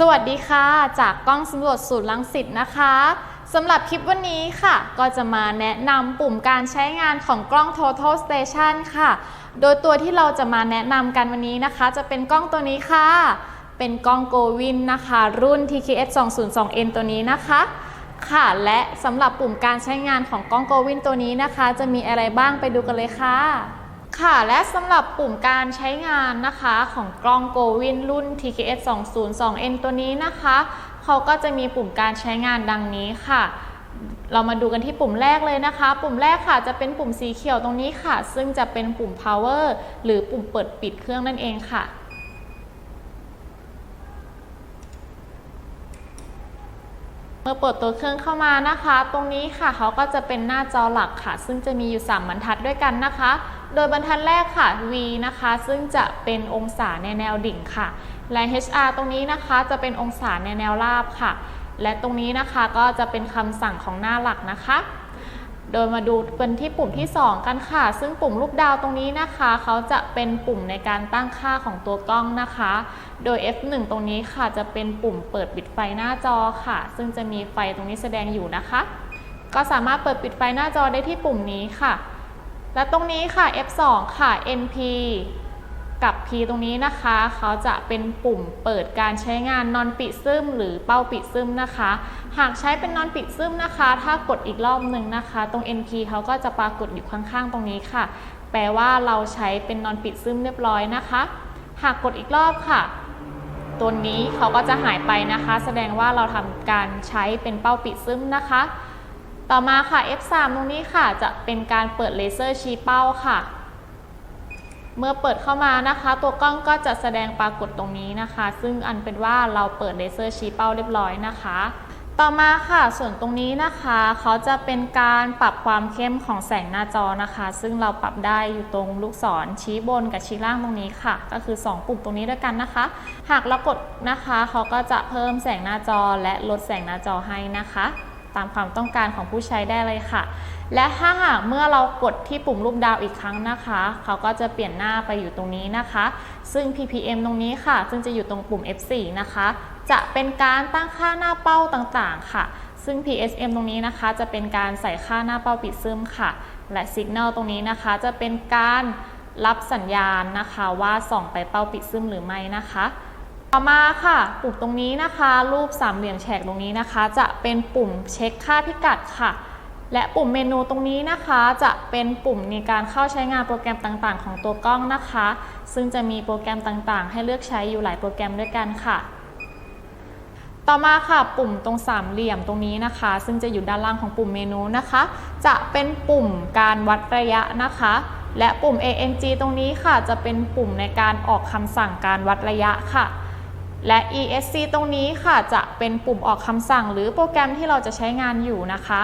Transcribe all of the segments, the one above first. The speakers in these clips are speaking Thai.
สวัสดีค่ะ จากกล้องสำรวจสูตรลังสิตนะคะสำหรับคลิปวันนี้ค่ะ ก็จะมาแนะนำปุ่มการใช้งานของกล้อง Total Station ค่ะ โดยตัวที่เราจะมาแนะนำกันวันนี้นะคะ จะเป็นกล้องตัวนี้ค่ะ เป็นกล้อง Go Win นะคะ รุ่น TKS 202N ตัวนี้นะคะค่ะ และสำหรับปุ่มการใช้งานของกล้อง Go Win ตัวนี้นะคะ จะมีอะไรบ้างไปดูกันเลยค่ะ ค่ะ และสำหรับปุ่มการใช้งานนะคะของกล้อง Go Win รุ่น TKS 202N ตัวนี้นะคะ เขาก็จะมีปุ่มการใช้งานดังนี้ค่ะ เรามาดูกันที่ปุ่มแรกเลยนะคะ ปุ่มแรกค่ะจะเป็นปุ่มสีเขียวตรงนี้ค่ะ ซึ่งจะเป็นปุ่ม power หรือปุ่มเปิดปิดเครื่องนั่นเองค่ะเมื่อเปิดตัวเครื่องเข้ามานะคะ ตรงนี้ค่ะเขาก็จะเป็นหน้าจอหลักค่ะ ซึ่งจะมีอยู่ 3 บรรทัดด้วยกันนะคะ โดยบรรทัดแรกค่ะ V นะคะ ซึ่งจะเป็นองศาในแนวดิ่งค่ะ และ HR ตรงนี้นะคะจะเป็นองศาในแนวราบค่ะ และตรงนี้นะคะก็จะเป็นคำสั่งของหน้าหลักนะคะ โดยมาดูเป็นที่ปุ่มที่ 2 กันค่ะ ซึ่งปุ่มลูกดาวตรงนี้นะคะ เขาจะเป็นปุ่มในการตั้งค่าของตัวกล้องนะคะ โดย F1 ตรงนี้ค่ะจะเป็นปุ่มเปิดปิดไฟหน้าจอค่ะ ซึ่งจะมีไฟตรงนี้แสดงอยู่นะคะ ก็สามารถเปิดปิดไฟหน้าจอได้ที่ปุ่มนี้ค่ะ และตรงนี้ค่ะ F2 ค่ะ NP กับ P ตรงนี้นะคะ เขาจะเป็นปุ่มเปิดการใช้งานนอนปิดซึมหรือเป้าปิดซึมนะคะ หากใช้เป็นนอนปิดซึมนะคะ ถ้ากดอีกรอบหนึ่งนะคะ ตรง NP เขาก็จะปรากฏอยู่ข้างๆ ตรงนี้ค่ะ แปลว่าเราใช้เป็นนอนปิดซึมเรียบร้อยนะคะ หากกดอีกรอบค่ะ ตัวนี้เขาก็จะหายไปนะคะ แสดงว่าเราทำการใช้เป็นเป้าปิดซึมนะคะ ต่อมาค่ะ F3 ตรงนี้ค่ะ จะเป็นการเปิดเลเซอร์ชี้เป้าค่ะ เมื่อเปิดเข้ามานะคะ ตัวกล้องก็จะแสดงปรากฏตรงนี้นะคะ ซึ่งอันเป็นว่าเราเปิดเลเซอร์ชี้เป้าเรียบร้อยนะคะ ต่อมาค่ะ ส่วนตรงนี้นะคะ เขาจะเป็นการปรับความเข้มของแสงหน้าจอนะคะ ซึ่งเราปรับได้อยู่ตรงลูกศรชี้บนกับชี้ล่างตรงนี้ค่ะ ก็คือ 2 ปุ่มตรงนี้ด้วยกันนะคะ หากเรากดนะคะ เขาก็จะเพิ่มแสงหน้าจอและลดแสงหน้าจอให้นะคะ ตามความต้องการของผู้ใช้ได้เลยค่ะ และถ้าหากเมื่อเรากดที่ปุ่มรูปดาวอีกครั้งนะคะ เขาก็จะเปลี่ยนหน้าไปอยู่ตรงนี้นะคะ ซึ่ง ppm ตรงนี้ค่ะ ซึ่งจะอยู่ตรงปุ่ม f4 นะคะ จะเป็นการตั้งค่าหน้าเป้าต่างๆ ค่ะ ซึ่ง psm ตรงนี้นะคะ จะเป็นการใส่ค่าหน้าเป้าปิดซึมค่ะ และ signal ตรงนี้นะคะ จะเป็นการรับสัญญาณนะคะว่าส่องไปเป้าปิดซึมหรือไม่นะคะ ต่อมาค่ะ ปุ่มตรงนี้นะคะ รูปสามเหลี่ยมแฉกตรงนี้นะคะ จะเป็นปุ่มเช็คค่าพิกัดค่ะ และปุ่มเมนูตรงนี้นะคะ จะเป็นปุ่มในการเข้าใช้งานโปรแกรมต่างๆ ของตัวกล้องนะคะ ซึ่งจะมีโปรแกรมต่างๆ ให้เลือกใช้อยู่หลายโปรแกรมด้วยกันค่ะต่อมาค่ะปุ่มตรงสามเหลี่ยมตรงนี้นะคะ ซึ่งจะอยู่ด้านล่างของปุ่มเมนูนะคะ จะเป็นปุ่มการวัดระยะนะคะ และปุ่ม ANG ตรงนี้ค่ะ จะเป็นปุ่มในการออกคำสั่งการวัดระยะค่ะ และ ESC ตรงนี้ค่ะจะเป็นปุ่มออกคำสั่ง หรือโปรแกรมที่เราจะใช้งานอยู่นะคะ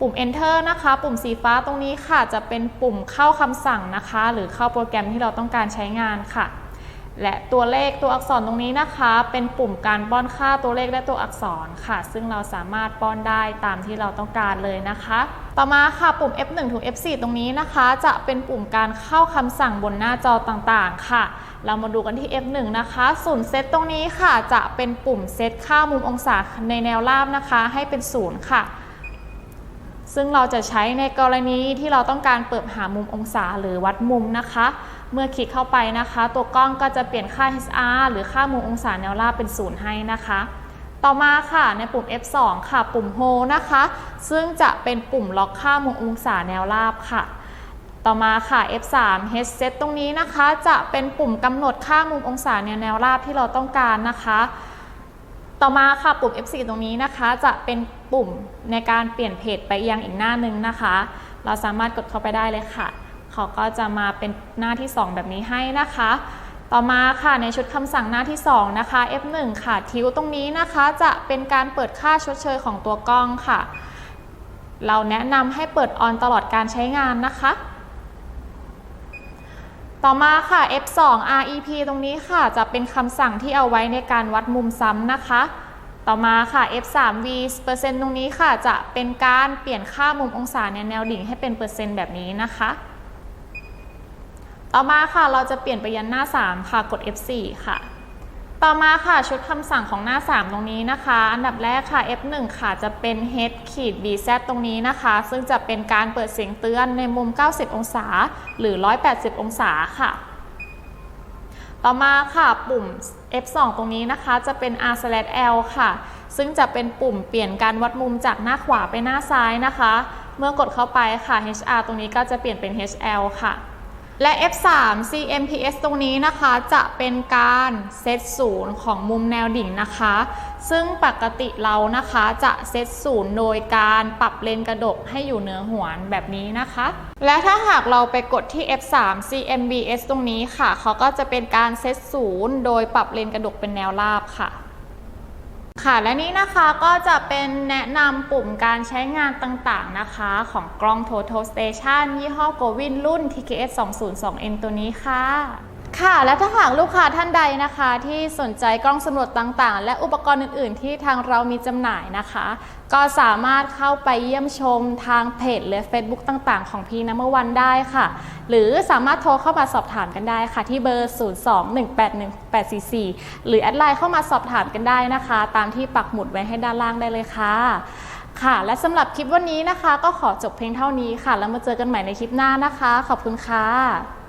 ปุ่ม Enter นะคะ ปุ่มสีฟ้าตรงนี้ค่ะจะเป็นปุ่มเข้าคำสั่งนะคะ หรือเข้าโปรแกรมที่เราต้องการใช้งานค่ะ และตัวเลขตัวอักษรตรงนี้นะคะ เป็นปุ่มการป้อนค่าตัวเลขและตัวอักษรค่ะ ซึ่งเราสามารถป้อนได้ตามที่เราต้องการเลยนะคะ ต่อมาค่ะปุ่ม F1 ถึง F4 ตรงนี้นะคะ จะเป็นปุ่มการเข้าคำสั่งบนหน้าจอต่างๆ ค่ะ เรามาดูกันที่ F1 นะคะศูนย์เซตตรงนี้ค่ะ จะเป็นปุ่มเซตค่ามุมองศาในแนวราบนะคะ ให้เป็นศูนย์ค่ะซึ่งเราจะใช้ในกรณีที่เราต้องการเปิดหามุมองศาหรือวัดมุมนะคะ เมื่อคลิกเข้าไปนะคะ ตัวกล้องก็จะเปลี่ยนค่า HR หรือค่ามุมองศาแนวราบเป็นศูนย์ให้นะคะ ต่อมาค่ะในปุ่ม F2 ค่ะ ปุ่ม Hold นะคะ ซึ่งจะเป็นปุ่มล็อกค่ามุมองศาแนวราบค่ะ ต่อมาค่ะ F3 Headset ตรงนี้นะคะ จะเป็นปุ่มกำหนดค่ามุมองศาแนวแนวราบที่เราต้องการนะคะ ต่อมาค่ะปุ่ม F4 ตรงนี้นะคะ จะเป็นปุ่มในการเปลี่ยนเพจไปยังอีกหน้าหนึ่งนะคะ เราสามารถกดเข้าไปได้เลยค่ะ เขาก็จะมาเป็นหน้าที่ 2 แบบนี้ให้นะคะ ต่อมาค่ะในชุดคำสั่งหน้าที่ 2 นะคะ F1 ค่ะทิวตรงนี้นะคะจะเป็นการเปิดค่าชดเชยของตัวกล้องค่ะ เราแนะนำให้เปิดออนตลอดการใช้งานนะคะต่อมาค่ะ F2 REP ตรงนี้ค่ะจะเป็นคำสั่งที่เอาไว้ในการวัดมุมซ้ำนะคะ ต่อมาค่ะ F3 V เปอร์เซ็นต์ตรงนี้ค่ะจะเป็นการเปลี่ยนค่ามุมองศาในแนวดิ่งให้เป็นเปอร์เซ็นต์แบบนี้นะคะ ต่อมาค่ะเราจะเปลี่ยนไปยันหน้า 3 ค่ะกด F4 ค่ะ ต่อมาค่ะชุดคำสั่งของหน้า 3 ตรงนี้นะคะ อันดับแรกค่ะ F1 ค่ะจะเป็น head ขีด bz ตรงนี้นะคะ ซึ่งจะเป็นการเปิดเสียงเตือนในมุม 90 องศา หรือ 180 องศาค่ะ ต่อมาค่ะปุ่ม F2 ตรงนี้นะคะ จะเป็น R/L ค่ะ ซึ่งจะเป็นปุ่มเปลี่ยนการวัดมุมจากหน้าขวาไปหน้าซ้ายนะคะ เมื่อกดเข้าไปค่ะ HR ตรงนี้ก็จะเปลี่ยนเป็น HL ค่ะ และ F3 CMPS ตรงนี้นะคะจะเป็นการเซตศูนย์ของมุมแนวดิ่งนะคะ ซึ่งปกติเรานะคะจะเซตศูนย์โดยการปรับเลนกระดกให้อยู่เหนือหัวแบบนี้นะคะ และถ้าหากเราไปกดที่ F3 CMBS ตรงนี้ค่ะ เขาก็จะเป็นการเซตศูนย์โดยปรับเลนกระดกเป็นแนวราบค่ะ ค่ะและนี้นะคะก็จะเป็นแนะนำปุ่มการใช้งานต่างๆนะคะของกล้อง Total Station ยี่ห้อ Govin รุ่น TKS 202N ตัวนี้ค่ะ ค่ะ และถ้าหากลูกค้าท่านใดนะคะ ที่สนใจกล้องสำรวจต่างๆ และอุปกรณ์อื่น ๆ ที่ทางเรามีจำหน่ายนะคะ ก็สามารถเข้าไปเยี่ยมชมทางเพจหรือ Facebook ต่างๆ ของพี่น้ำวันได้ค่ะ หรือสามารถโทรเข้ามาสอบถามกันได้ค่ะ ที่เบอร์ 021811844 หรือแอดไลน์เข้ามาสอบถามกันได้นะคะ ตามที่ปักหมุดไว้ให้ด้านล่างได้เลยค่ะค่ะ และสำหรับคลิปวันนี้นะคะ ก็ขอจบเพียงเท่านี้ค่ะ แล้วมาเจอกันใหม่ในคลิปหน้านะคะ ขอบคุณค่ะ